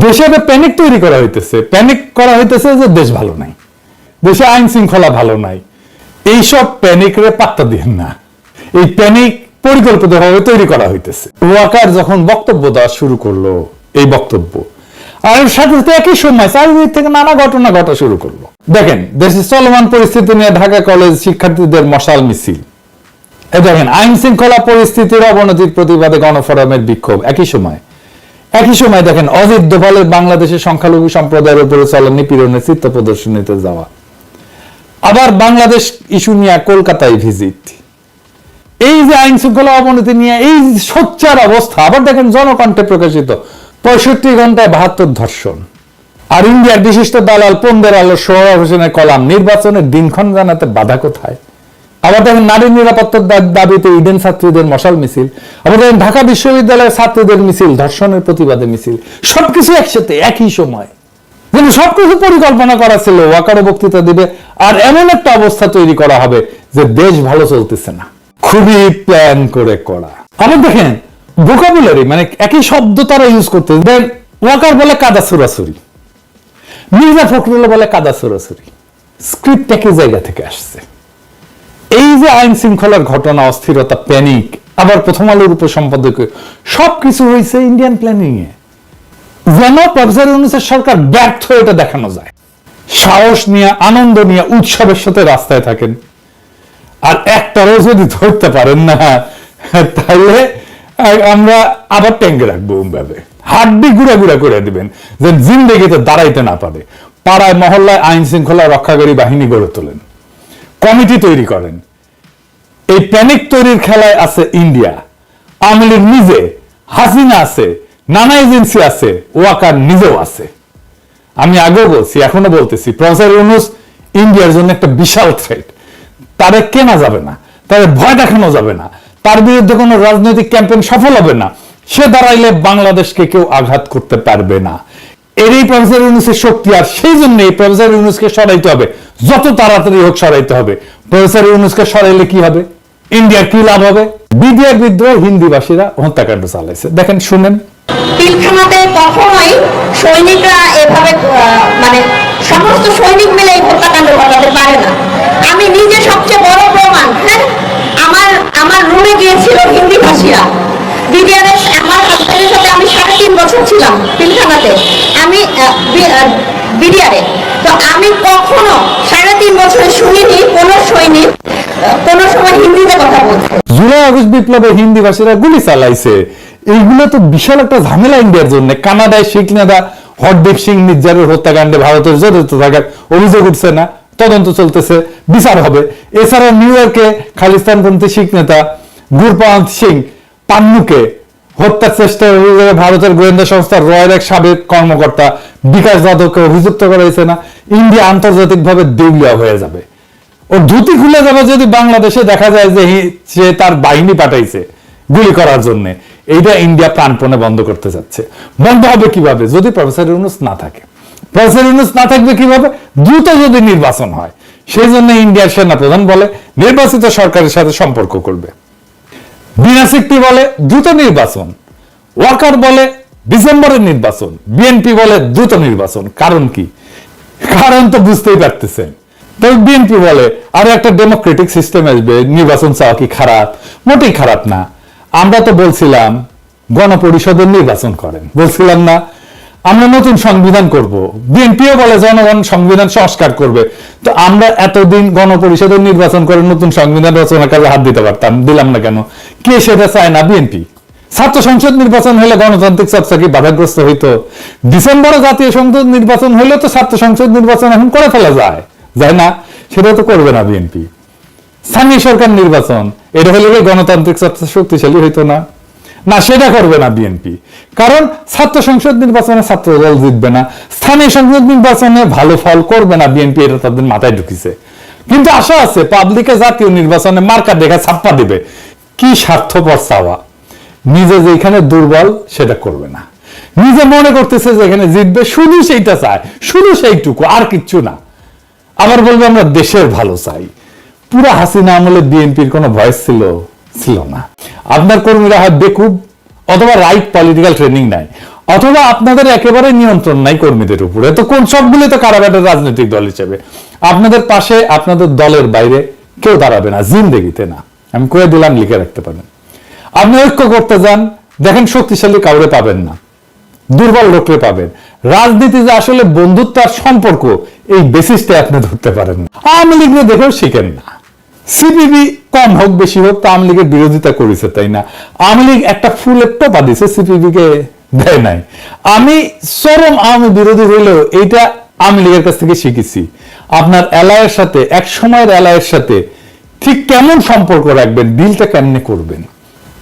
দেশে একটা প্যানিক তৈরি করা হইতেছে। প্যানিক করা হইতেছে যে দেশ ভালো নাই। দেশে আইন শৃঙ্খলা ভালো নাই। এইসব প্যানিকরে পাত্তা দিন না। এই প্যানিক পরিকল্পিতভাবে তৈরি করা হইতেছে। ওয়াকার যখন বক্তব্য দেওয়া শুরু করল, এই বক্তব্য। আর সাথে সাথে একই সময় চারিদিক থেকে নানা ঘটনা ঘটা শুরু করল। দেখেন দেশের চলমান পরিস্থিতি নিয়ে ঢাকা কলেজ শিক্ষার্থীদের মশাল মিছিল। দেখেন, আইন শৃঙ্খলা পরিস্থিতির অবনতির প্রতিবাদে গণফোরামের বিক্ষোভ। একই সময় একই সময় দেখেন, অজিত দোভালের বাংলাদেশের সংখ্যালঘু সম্প্রদায়ের উপরে চলা নিপীড়নের চিত্র প্রদর্শনীতে যাওয়া। আবার বাংলাদেশ ইস্যু নিয়ে কলকাতায় ভিজিট। এই যে আইন শৃঙ্খলা অবনতি নিয়ে এই সোচ্চার অবস্থা, আবার দেখেন জনকণ্ঠে প্রকাশিত পঁয়ষট্টি ঘন্টায় বাহাত্তর ধর্ষণ। আর ইন্ডিয়ার বিশিষ্ট দালাল পন্দের আলো সোহরাব হোসেনের কলাম, নির্বাচনের দিনক্ষণ জানাতে বাধা কোথায়? আবার দেখেন নারী নিরাপত্তার দাবিতে ইডেন ছাত্রীদের মশাল মিছিল আবার দেখেন ঢাকা বিশ্ববিদ্যালয়ের ছাত্রীদের মিছিল, ধর্ষণের প্রতিবাদে মিছিল, সবকিছু একসাথে, একই সময়। কিন্তু সবকিছু পরিকল্পনা করা ছিল ওয়াকারও বক্তৃতা দিবে, আর এমন একটা অবস্থা তৈরি করা হবে যে দেশ ভালো চলতেছে না। খুবই প্ল্যান করে করা। আবার দেখেন ভোকাবুলারি মানে একই শব্দ তারা ইউজ করতে দেন, ওয়াকার বলে কাদা সুরাসুরি, মির্জা ফখরুল বলে কাদা সুরাসুরি। স্ক্রিপ্ট একই জায়গা থেকে আসছে। এই যে আইন শৃঙ্খলার ঘটনা, অস্থিরতা প্যানিক আবার প্রথম আলোর উপসম্পাদকে, সবকিছু হয়েছে ইন্ডিয়ান প্ল্যানিং এ। যেন প্রফেসর ইউনুসের সরকার ব্যর্থ এটা দেখানো যায়। সাহস নিয়ে, আনন্দ নিয়ে, উৎসবের সাথে রাস্তায় থাকেন। আর একটারও যদি ধরতে পারেন না, তাহলে আমরা আবার ট্যাঙ্গে রাখব ভাবে হাড্ডি গুড়া গুড়া করে দিবেন যে জিন্দেগিতে দাঁড়াইতে না পারে। পাড়ায়, মহল্লায় আইন শৃঙ্খলা রক্ষাকারী বাহিনী গড়ে তোলেন। কমিটি তৈরি করেন। এই প্যানিক তৈরির খেলায় আছে ইন্ডিয়া। আওয়ামী লীগ নিজে, হাসিনা আছে, নানা এজেন্সি আছে, ওয়াকার নিজেও আছে। আমি আগেও বলছি, এখনও বলতেছি, প্রফেসর ইউনুস ইন্ডিয়ার জন্য একটা বিশাল থ্রেট তারে কেনা যাবে না তাদের ভয় দেখানো যাবে না, তার বিরুদ্ধে কোনো রাজনৈতিক ক্যাম্পেইন সফল হবে না, সে দাঁড়াইলে বাংলাদেশকে কেউ আঘাত করতে পারবে না। এরই প্রফেসর ইউনুসের শক্তি, আর সেই জন্য এই প্রফেসর ইউনুসকে সরাইতে হবে। যত তাড়াতাড়ি হোক সরাইতে হবে। প্রফেসর ইউনুসকে সরাইলে কি হবে? ইন্ডিয়ার কি লাভ হবে? বিডিআর বিদ্রোহ হিন্দিভাষীরা হত্যাকাণ্ড চালাইছে। দেখেন, শুনেন। পিলখানাতে কখনোই সৈনিকরা এভাবে মানে সমস্ত সৈনিক মিলে হত্যাকাণ্ড ঘটাতে পারে না। আমি নিজে সবচেয়ে বড় প্রমাণ হ্যাঁ আমার আমার রুমে গিয়েছিল হিন্দি ভাষীরা বিডিআরের আমার সাথে আমি সাড়ে তিন বছর ছিলাম পিলখানাতে। আমি আমি কখনো সাড়ে তিন বছরে শুনিনি, কোনো সৈনিক, কোনো সময় হিন্দিতে কথা বলছে জুলাই আগস্ট বিপ্লবে হিন্দি ভাষীরা গুলি চালাইছে। এইগুলো তো বিশাল একটা ঝামেলা ইন্ডিয়ার জন্য। কানাডায় শেখ নাদা, হরদীপ সিং নির্জারের হত্যাকাণ্ডে ভারতের জড়িত থাকার অভিযোগ উঠছে না। তদন্ত চলতেছে, বিচার হবে। এছাড়া নিউ ইয়র্কে খালিস্তানপন্থী শিখ নেতা গুরপান্ত সিং পান্নুকে হত্যার চেষ্টা অভিযোগে ভারতের গোয়েন্দা সংস্থা রয়ের এক সাবেক কর্মকর্তা বিকাশ যাদবকে অভিযুক্ত করা হয়েছে না। ইন্ডিয়া আন্তর্জাতিকভাবে দেউলিয়া হয়ে যাবে। ও ধুতি খুলে যাবে যদি বাংলাদেশে দেখা যায় যে সে তার বাহিনী পাঠাইছে গুলি করার জন্য। এইটা ইন্ডিয়া প্রাণপণে বন্ধ করতে যাচ্ছে। বন্ধ হবে কীভাবে? যদি প্রফেসর ইউনুস না থাকে। প্রফেসর ইউনুস না থাকবে কীভাবে? দ্রুত যদি নির্বাচন হয়। সেই জন্য ইন্ডিয়ার সেনাপ্রধান বলে, নির্বাচিত সরকারের সাথে সম্পর্ক করবে। বিনা সিক্তি বলে দ্রুত নির্বাচন। ওয়াকার বলে ডিসেম্বরের নির্বাচন। বিএনপি বলে দ্রুত নির্বাচন। কারণ কি? কারণ তো বুঝতেই পারতেছেন। তবে বিএনপি বলে, আরও একটা ডেমোক্রেটিক সিস্টেম আসবে। নির্বাচন চাওয়া কি খারাপ? মোটেই খারাপ না। আমরা তো বলছিলাম, গণপরিষদের নির্বাচন করেন। বলছিলাম না আমরা নতুন সংবিধান করব। বিএনপিও বলে জনগণ সংবিধান সংস্কার করবে। তো আমরা এতদিন গণপরিষদের নির্বাচন করে নতুন সংবিধান রচনার কাজে হাত দিতে পারতাম, দিলাম না কেন? কে সেটা চায় না বিএনপি? ছাত্র সংসদ নির্বাচন হলে গণতান্ত্রিক চর্চা কি বাধাগ্রস্ত হইতো। ডিসেম্বরে জাতীয় সংসদ নির্বাচন হলে তো ছাত্র সংসদ নির্বাচন এখন করে ফেলা যায়। যায় না সেটা তো করবে না বিএনপি। স্থানীয় সরকার নির্বাচন, এটা হলে গণতান্ত্রিক চর্চা শক্তিশালী হইতো না। না, সেটা করবে না বিএনপি। কারণ ছাত্র সংসদ নির্বাচনে ছাত্র দল জিতবে না, স্থানীয় সংসদ নির্বাচনে ভালো ফল করবে না বিএনপি এটা তাদের মাথায় ঢুকিছে। কিন্তু আশা আছে, পাবলিকে জাতীয় নির্বাচনে মার্কা দেখা ছাপ্পা দিবে। কি স্বার্থপর চাওয়া? নিজে যেখানে দুর্বল, সেটা করবে না। নিজে মনে করতেছে যে এখানে জিতবে, শুধু সেইটা চায়, শুধু সেইটুকু, আর কিচ্ছু না। আবার বলবে, আমরা দেশের ভালো চাই। পুরো হাসিনা আমলে বিএনপির কোনো ভয়েস ছিল ছিল না। আপনার কর্মীরা হয় বেকুব অথবা রাইট পলিটিক্যাল ট্রেনিং নাই, অথবা আপনাদের একেবারে নিয়ন্ত্রণ নাই কর্মীদের উপরে। তো কোন সবগুলি তো কারাগারের রাজনৈতিক দল হিসেবে। আপনাদের পাশে, আপনাদের দলের বাইরে কেউ দাঁড়াবে না, জিন্দেগিতে না। আমি কয়ে দিলাম, লিখে রাখতে পারেন আপনি ঐক্য করতে যান, দেখেন শক্তিশালী কাউরে পাবেন না, দুর্বল লোকরে পাবেন। রাজনীতি যে আসলে বন্ধুত্ব আর সম্পর্ক, এই বেসিসটা আপনি ধরতে পারেন আওয়ামী লীগরে দেখেও শিখেন না। সিপিবি কম হোক, বেশি হোক, তো আওয়ামী লীগের বিরোধিতা করেছে, তাই না? আওয়ামী লীগ একটা ফুলের টোপা দিছে সিপিবি কে দেয় নাই। আমি চরম আওয়ামী বিরোধী হইলেও এইটা আওয়ামী লীগের কাছ থেকে শিখেছি। আপনার এলায়ের সাথে, এক সময়ের এলায়ের সাথে ঠিক কেমন সম্পর্ক রাখবেন ডিলটা কেমনে করবেন?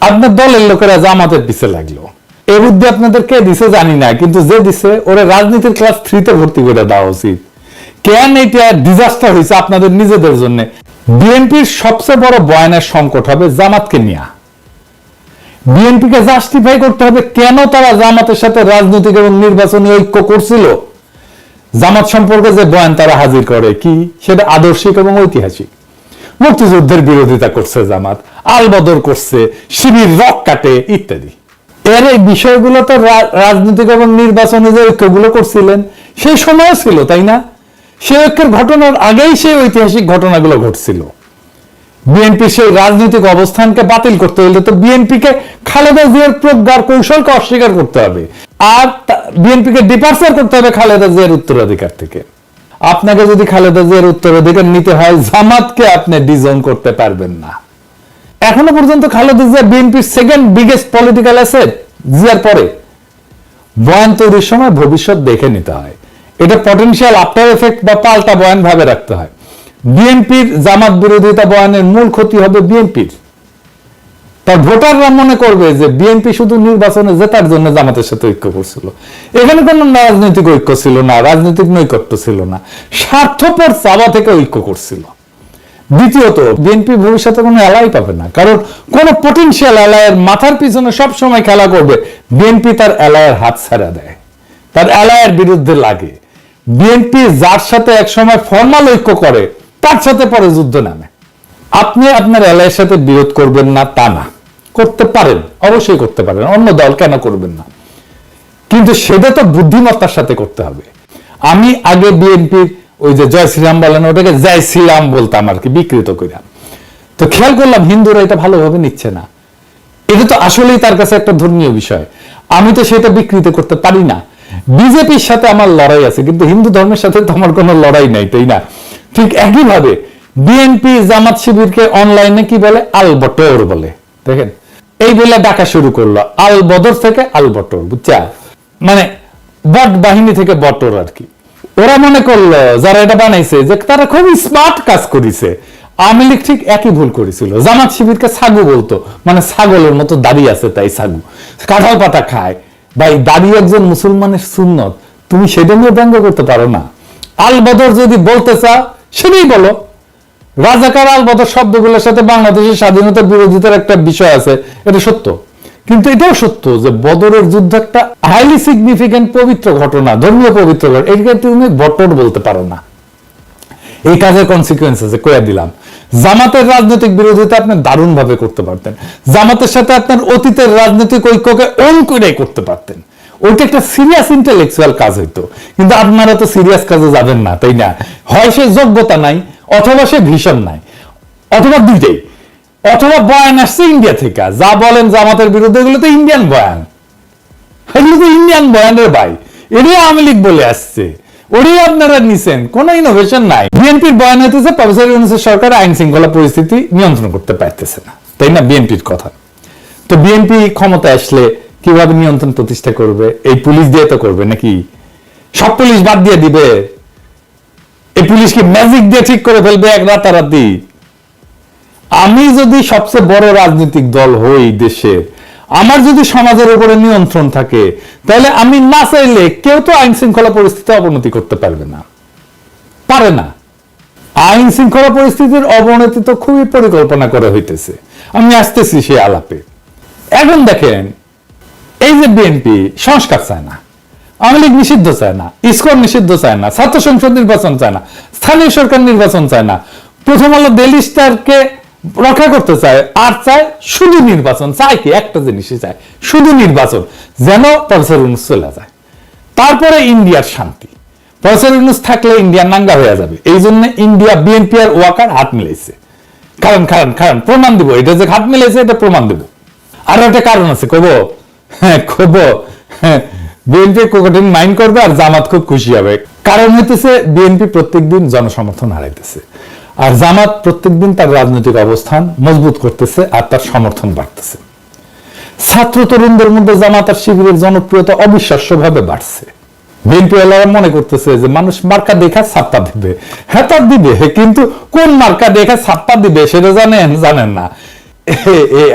আপনার দলের লোকেরা জামাতের পিছে লাগল। এ বুদ্ধি আপনাদের কে দিছে জানি না, কিন্তু যে দিছে, ওরা রাজনীতির ক্লাস থ্রিতে ভর্তি করে দেওয়া উচিত। কেন এটা ডিজাস্টার হয়েছে আপনাদের নিজেদের জন্য? বিএনপির সবচেয়ে বড় বয়ানের সংকট হবে জামাতকে নিয়ে। বিএনপিকে জাস্টিফাই করতে হবে কেন তারা জামাতের সাথে রাজনৈতিক এবং নির্বাচনী ঐক্য করছিল? জামাত সম্পর্কে যে বয়ান তারা হাজির করে কি? সেটা আদর্শিক এবং ঐতিহাসিক। মুক্তিযুদ্ধের বিরোধিতা করছে জামাত, আলবদর করছে, শিবির রক কাটে ইত্যাদি। এর এই বিষয়গুলো তো রাজনৈতিক এবং নির্বাচনে যে ঐক্যগুলো করছিলেন, সেই সময় ছিল, তাই না? সে ঐক্যের ঘটনার আগেই সেই ঐতিহাসিক ঘটনাগুলো ঘটছিল। বিএনপি সেই রাজনৈতিক অবস্থানকে বাতিল করতে হলে তো বিএনপিকে খালেদা জিয়ার প্রজ্ঞার কৌশলকে অস্বীকার করতে হবে। আর বিএনপিকে ডিপার্চার করতে হবে খালেদা জিয়ার উত্তরাধিকার থেকে। আপনাকে যদি খালেদা জিয়ার উত্তরাধিকার নিতে হয়, জামাতকে আপনি ডিজন করতে পারবেন না। এখনও পর্যন্ত খালেদা জিয়া বিএনপির সেকেন্ড বিগেস্ট পলিটিক্যাল অ্যাসেট জিয়ার পরে। বয়ান তৈরির সময় ভবিষ্যৎ দেখে নিতে হয়। এটা পটেনশিয়াল আফটার এফেক্ট বা পাল্টা বয়ান ভাবে রাখতে হয়। বিএনপির জামাত বিরোধিতা বয়ানের মূল ক্ষতি হবে বিএনপির। তার ভোটাররা মনে করবে যে বিএনপি শুধু নির্বাচনে জেতার জন্য জামাতের সাথে ঐক্য করছিল। এখানে কোনো রাজনৈতিক ঐক্য ছিল না, রাজনৈতিক নৈকট্য ছিল না। স্বার্থপর চাওয়া থেকে ঐক্য করছিল। দ্বিতীয়ত, বিএনপি ভবিষ্যতে কোনো এলাই পাবে না। কারণ কোন পটেনশিয়াল এলায়ের মাথার পিছনে সব সময় খেলা করবে, বিএনপি তার এলায়ের হাত ছাড়া দেয়। তার এলায়ের বিরুদ্ধে লাগে। বিএনপি যার সাথে একসময় ফর্মাল ঐক্য করে, তার সাথে পরে যুদ্ধ নামে। আপনি আপনার এলায়ের সাথে বিরোধ করবেন না, তা না। করতে পারেন, অবশ্যই করতে পারেন, অন্য দল কেন করবেন না? কিন্তু সেটা তো বুদ্ধিমত্তার সাথে করতে হবে। আমি আগে বিএনপির ওই যে জয় শ্রীরাম বলেন, ওটাকে জয় শ্রীরাম বলতাম আর কি, বিকৃত করে তো খেয়াল করলাম, হিন্দুরা এটা ভালোভাবে নিচ্ছে না। এটা তো আসলেই তার কাছে একটা ধর্মীয় বিষয়। আমি তো সেটা বিকৃত করতে পারি না। বিজেপির সাথে আমার লড়াই আছে, কিন্তু হিন্দু ধর্মের সাথে তো আমার কোনো লড়াই নাই, তাই না? ঠিক একইভাবে বিএনপি জামাত শিবিরকে অনলাইনে কি বলে? আলবটর বলে। দেখেন, এই বলে ডাকা শুরু করল আল বদর থেকে আল বটর বুঝছা মানে বট বাহিনী থেকে বটর আর কি। ওরা মনে করল, যারা এটা বানাইছে, যে তারা খুব স্মার্ট কাজ করেছে। আওয়ামী লীগ ঠিক একই ভুল করেছিল। জামাত শিবিরকে ছাগু বলতো মানে ছাগলের মতো দাড়ি আছে তাই ছাগু। কাঁঠাল পাতা খায় ভাই দাড়ি একজন মুসলমানের সুন্নত, তুমি সেটা নিয়ে ব্যঙ্গ করতে পারো না। আল বদর যদি বলতে চাও সেটাই বলো। রাজাকার আল বদর শব্দগুলোর সাথে বাংলাদেশের স্বাধীনতা বিরোধিতার একটা বিষয় আছে, এটা সত্য। কিন্তু এটাও সত্য যে বদরের যুদ্ধ একটা হাইলি সিগনিফিকেন্ট পবিত্র ঘটনা, ধর্মীয় পবিত্র ঘটনা। এটাকে তুমি বটর বলতে পারো না। এই কাজের কনসিকুয়েন্স আছে কয়ে দিলাম। জামাতের রাজনৈতিক বিরোধিতা আপনি দারুণ ভাবে করতে পারতেন। জামাতের সাথে আপনার অতীতের রাজনৈতিক ঐক্যকে অন করে করতে পারতেন। ওইটা একটা সিরিয়াস ইন্টেলেকচুয়াল কাজ হইতো। কিন্তু আপনারা তো সিরিয়াস কাজে যাবেন না, তাই না? হয় সে যোগ্যতা নাই, অথবা সে ভীষণ নাই, অথবা দুইটাই। অথবা বয়ান আসছে ইন্ডিয়া থেকে। যা বলেন জামাতের বিরুদ্ধে, এগুলো তো ইন্ডিয়ান বয়ান। এগুলো তো ইন্ডিয়ান বয়ানের ভাই। এটাই আওয়ামী লীগ বলে আসছে। আপনারা নিছেন ইনোভেশন নাই। বিএনপির বয়ান হইতেছে, প্রফেসর ইউনুসের সরকার আইন শৃঙ্খলা পরিস্থিতি নিয়ন্ত্রণ করতে পারতেছে না। তাই না বিএনপির কথা? তো বিএনপি ক্ষমতা আসলে কীভাবে নিয়ন্ত্রণ প্রতিষ্ঠা করবে? এই পুলিশ দিয়ে তো করবে নাকি? সব পুলিশ বাদ দিয়ে দিবে। এই পুলিশ কি ম্যাজিক দিয়ে ঠিক করে ফেলবে এক রাতারাতি আমি যদি সবচেয়ে বড় রাজনৈতিক দল হই দেশে আমার যদি সমাজের উপরে নিয়ন্ত্রণ থাকে, তাহলে আমি না চাইলে কেউ তো আইন শৃঙ্খলা পরিস্থিতি অবনতি করতে পারবে না। পারে না। আইন শৃঙ্খলা পরিস্থিতির অবনতি তো খুবই পরিকল্পনা করে হইতেছে। আমি আসতেছি সে আলাপে। এখন দেখেন, এই যে বিএনপি সংস্কার চায় না, আওয়ামী লীগ নিষিদ্ধ চায় না, ইসকন নিষিদ্ধ চায় না, ছাত্র সংসদ নির্বাচন চায় না, স্থানীয় সরকার নির্বাচন চায় না। প্রথম আলো ডেলি স্টারকে রক্ষা করতে চায়, আর চায় শুধু নির্বাচন, চায় কি? একটা জিনিসই চায়, শুধু নির্বাচন, যেন প্রফেসর ইউনুস চলে যায়। তারপরে ইন্ডিয়ার শান্তি। প্রফেসর ইউনুস থাকলে ইন্ডিয়া নাঙ্গা হয়ে যাবে। এই জন্য ইন্ডিয়া বিএনপি আর ওয়াকার হাত মিলাইছে। কারণ কারণ কারণ, প্রমাণ দিব। এটা যে হাত মিলাইছে, এটা প্রমাণ দেব। আর একটা কারণ আছে, কব। হ্যাঁ কব। হ্যাঁ বিএনপি কোকটিন মাইন্ড করবে আর জামাত খুব খুশি হবে। কারণ হইতেছে বিএনপি প্রত্যেকদিন জনসমর্থন হারাইতেছে। আর জামাত প্রত্যেকদিন তার রাজনৈতিক অবস্থান মজবুত করতেছে আর তার সমর্থন বাড়তেছে। ছাত্র তরুণদের মধ্যে জামাত আর শিবিরের জনপ্রিয়তা অবিশ্বাস্যভাবে বাড়ছে। বিএনপি ওয়ালারা মনে করতেছে যে মানুষ মার্কা দেখা ছাপ্পা দিবে। হ্যাঁ দিবে কিন্তু কোন মার্কা দেখা ছাপ্পা দিবে সেটা জানেন জানেন না।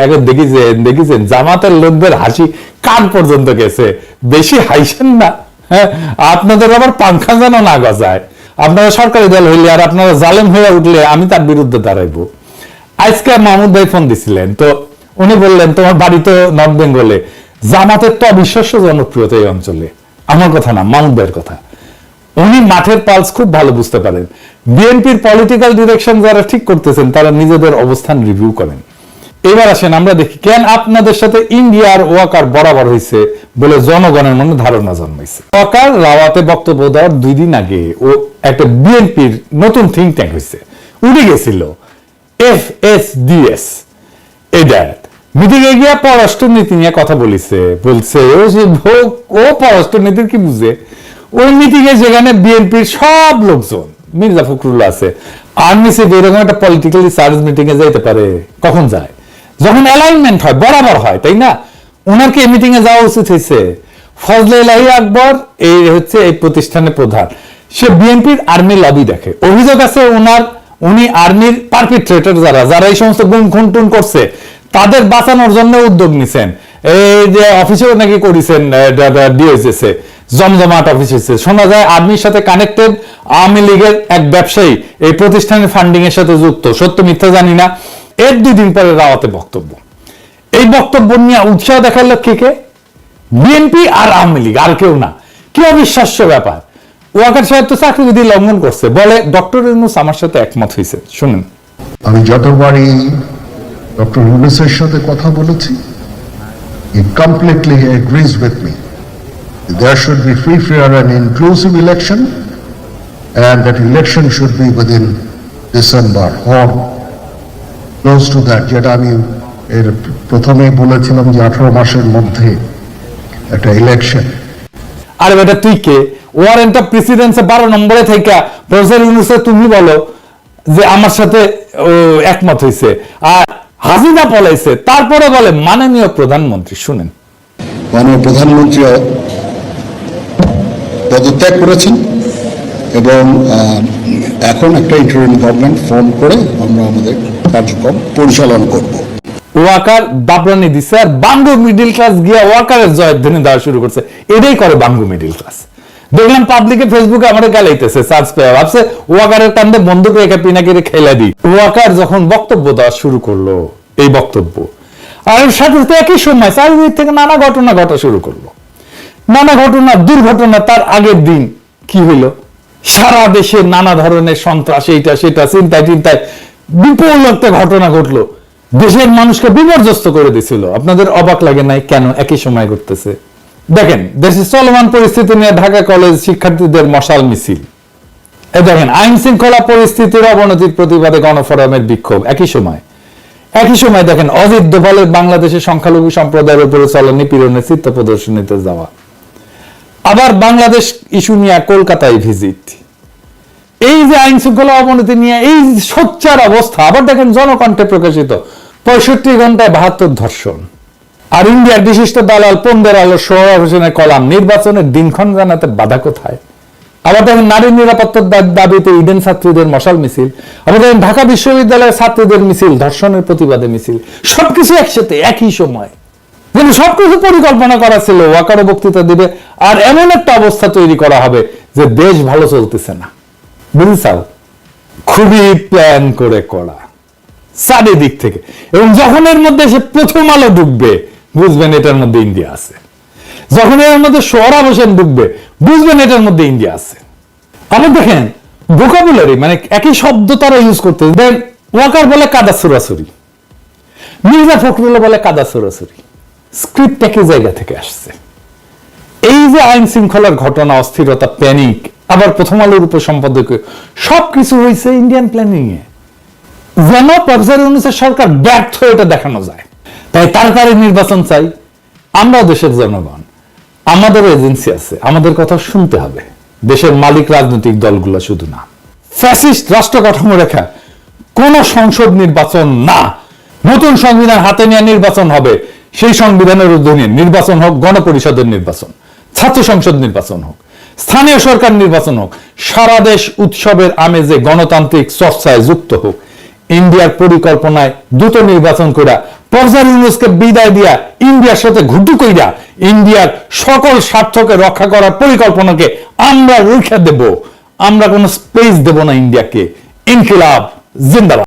এখন দেখেছেন দেখেছেন, জামাতের লোকদের হাসি কান পর্যন্ত গেছে? বেশি হাইছেন না? হ্যাঁ আপনাদের আবার পাংখা যেন না গজায়। আপনারা সরকারি দল হইলে আর আপনারা জালেম হয়ে উঠলে আমি তার বিরুদ্ধে দাঁড়াইবো। আজকে মাহমুদ ভাই ফোন দিছিলেন, তো উনি বললেন, তোমার বাড়ি তো নর্থ বেঙ্গলে। জামাতের তো অবিশ্বাস্য জনপ্রিয়তা এই অঞ্চলে। আমার কথা না, মাহমুদ ভাইয়ের কথা। উনি মাঠের পালস খুব ভালো বুঝতে পারেন। বিএনপির পলিটিক্যাল ডিরেকশন যারা ঠিক করতেছেন, তারা নিজেদের অবস্থান রিভিউ করেন। এবার আসেন, আমরা দেখি, কেন আপনাদের সাথে ইন্ডিয়ার ওয়াকার বরাবর হয়েছে বলে জনগণের মনে ধারণা জন্মাইছে। ওয়াকার রাওয়াতে বক্তব্য দেওয়ার দুই দিন আগে ও একটা বিএনপির নতুন থিঙ্ক ট্যাঙ্ক হয়েছে উড়ে গেছিল এফ এস ডিএস এটা মিটিং এ গিয়া পররাষ্ট্রনীতি নিয়ে কথা বলিছে, বলছে, ও ও পররাষ্ট্রনীতির কি বুঝে? ওই মিটিং এ যেখানে বিএনপির সব লোকজন, মির্জা ফখরুল্লাহ আছে আর্মি সে এরকম একটা পলিটিক্যালি চার্জ মিটিং এ যাইতে পারে, কখন যায়? যখন অ্যালাইনমেন্ট হয়, বরাবর হয়, তাই না? ওনার কি মিটিং এ যাওয়া উচিত হয়েছে। ফজলে ইলাহি আকবর, এই হচ্ছে এই প্রতিষ্ঠানের প্রধান। সে বিএনপির আর্মি লবি দেখে। অভিযোগ আছে ওনার, উনি আর্মির পারপিট্রেটর যারা যারা এই সমস্ত গুম খুনটুন করছে, তাদের বাঁচানোর জন্য উদ্যোগ নিছেন। এই যে অফিসেও নাকি করেছেন ডিএসএসে জমজমাট অফিস হয়েছে শোনা যায় আর্মির সাথে কানেক্টেড আওয়ামী লীগের এক ব্যবসায়ী এই প্রতিষ্ঠানের ফান্ডিং এর সাথে যুক্ত। সত্য মিথ্যা জানি না। এর দুই দিন পরে রাওয়াতে বক্তব্য। এই বক্তব্য নিয়ে উৎসাহ দেখাল কে কে? বিএনপি আর আওয়ামী লীগ, আর কেউ না। কি অবিশ্বাস্য ব্যাপার। ওয়াকার সাহেব তো চাকরিবিধি লঙ্ঘন করছে। বলে ডক্টর ইউনুস আমার সাথে একমত হয়েছে শুনুন। আমি যতবারই ডক্টর ইউনুসের সাথে কথা বলেছি with me there should be free fair and inclusive election and that election should be within December or close to that যেটা আমি এর প্রথমেই বলেছিলাম যে আঠারো মাসের মধ্যে একটা ইলেকশন আরে বেটা তুই কে? ওয়ারেন্ট অফ প্রেসিডেন্সে বারো নম্বরে থেকে প্রফেসর ইউনুসে তুমি বলো যে আমার সাথে একমত হয়েছে আর হাসিনা পলাইছে তারপরে বলে মাননীয় প্রধানমন্ত্রী শুনেন। মাননীয় প্রধানমন্ত্রী পদত্যাগ করেছেন এবং এখন একটা ইন্টারিম গভর্নমেন্ট ফর্ম করে আমরা আমাদের কার্যক্রম পরিচালনা করব। ওয়াকার দাবরানি দিছে আর বাঙ্গু মিডিল ক্লাস গিয়া ওয়াকারের জয়ধ্বনি দেওয়া শুরু করছে। এটাই করে বাঙ্গু মিডিল ক্লাস দেখলাম পাবলিকে ফেসবুকে আমাদের গালাইতেছে সার্চ পেয়ে ভাবছে, ওয়াকারের কান্দে বন্ধু রেখে পিনাকিরে খেলা দিই ওয়াকার যখন বক্তব্য দেওয়া শুরু করল, এই বক্তব্য। আর সাথে সাথে একই সময় চারিদিক থেকে নানা ঘটনা ঘটা শুরু করল। নানা ঘটনা, দুর্ঘটনা, তার আগের দিন কি হইল? সারা দেশে নানা ধরনের সন্ত্রাস, এইটা, সেটা চিন্তায় চিন্তায় বিপুল একটা ঘটনা ঘটলো। দেশের মানুষকে বিপর্যস্ত করে দিছিল। আপনাদের অবাক লাগে নাই কেন একই সময় ঘটতেছে? দেখেন দেশের চলমান পরিস্থিতি নিয়ে ঢাকা কলেজ শিক্ষার্থীদের মশাল মিছিল। এ দেখেন আইন শৃঙ্খলা পরিস্থিতির অবনতির প্রতিবাদে গণফোরামের বিক্ষোভ, একই সময়। একই সময় দেখেন, অজিত দোভালের বাংলাদেশের সংখ্যালঘু সম্প্রদায়ের উপরে চলা নিপীড়নের চিত্র প্রদর্শনীতে যাওয়া। আবার বাংলাদেশ ইস্যু নিয়ে কলকাতায় ভিজিট। এই যে আইন শৃঙ্খলা অবনতি নিয়ে এই সোচ্চার অবস্থা, আবার দেখেন জনকণ্ঠে প্রকাশিত পঁয়ষট্টি ঘন্টায় বাহাত্তর ধর্ষণ। আর ইন্ডিয়ার বিশিষ্ট দালাল পন্দের আলো সোহরাব হোসেনের কলাম, নির্বাচনের দিনক্ষণ জানাতে বাধা কোথায়? আবার দেখেন, নারী নিরাপত্তার দাবিতে ইডেন ছাত্রীদের মশাল মিছিল, আবার দেখেন, ঢাকা বিশ্ববিদ্যালয়ের ছাত্রীদের মিছিল, ধর্ষণের প্রতিবাদে মিছিল, সবকিছু একসাথে, একই সময়। কিন্তু সবকিছু পরিকল্পনা করা ছিল ওয়াকারও বক্তৃতা দিবে, আর এমন একটা অবস্থা তৈরি করা হবে যে দেশ ভালো চলতেছে না। বুঝেছাও খুবই প্ল্যান করে করা। চারিদিক থেকে। এবং যখন এর মধ্যে সে প্রথম আলো ঢুকবে বুঝবেন এটার মধ্যে ইন্ডিয়া আছে। যখন এর মধ্যে সোহরা হোসেন ঢুকবে বুঝবেন এটার মধ্যে ইন্ডিয়া আছে। আবার দেখেন ভোকাবুলারি মানে একই শব্দ তারা ইউজ করতে দেন ওয়াকার বলে কাদা সুরাসুরি, মির্জা ফখরুল বলে কাদা সুরাসুরি। স্ক্রিপ্ট একই জায়গা থেকে আসছে। এই যে আইন শৃঙ্খলার ঘটনা, অস্থিরতা প্যানিক আবার প্রথম আলোর উপসম্পাদকে সবকিছু হয়েছে ইন্ডিয়ান প্ল্যানিং এ যেন প্রফেসর ইউনুসের সরকার ব্যর্থ এটা দেখানো যায়। তাই তাড়াতাড়ি নির্বাচন চাই। আমরাও দেশের জনগণ। আমাদের এজেন্সি আছে। আমাদের কথা শুনতে হবে। দেশের মালিক রাজনৈতিক দলগুলো শুধু না। ফ্যাসিস্ট রাষ্ট্র কাঠামো রেখা কোন সংসদ নির্বাচন না। নতুন সংবিধান হাতে নিয়ে নির্বাচন হবে। সেই সংবিধানের অধীনে নির্বাচন হোক, গণপরিষদের নির্বাচন, ছাত্র সংসদ নির্বাচন হোক, স্থানীয় সরকার নির্বাচন হোক, সারা দেশ উৎসবের আমেজে গণতান্ত্রিক চর্চায় যুক্ত হোক। ইন্ডিয়ার পরিকল্পনায় দ্রুত নির্বাচন করা প্রফেসর ইউনুসকে বিদায় দিয়া ইন্ডিয়ার সাথে ঘুটু কইরা, ইন্ডিয়ার সকল স্বার্থকে রক্ষা করার পরিকল্পনাকে আমরা রুখে দেব। আমরা কোনো স্পেস দেব না ইন্ডিয়াকে। ইনকিলাব, জিন্দাবাদ।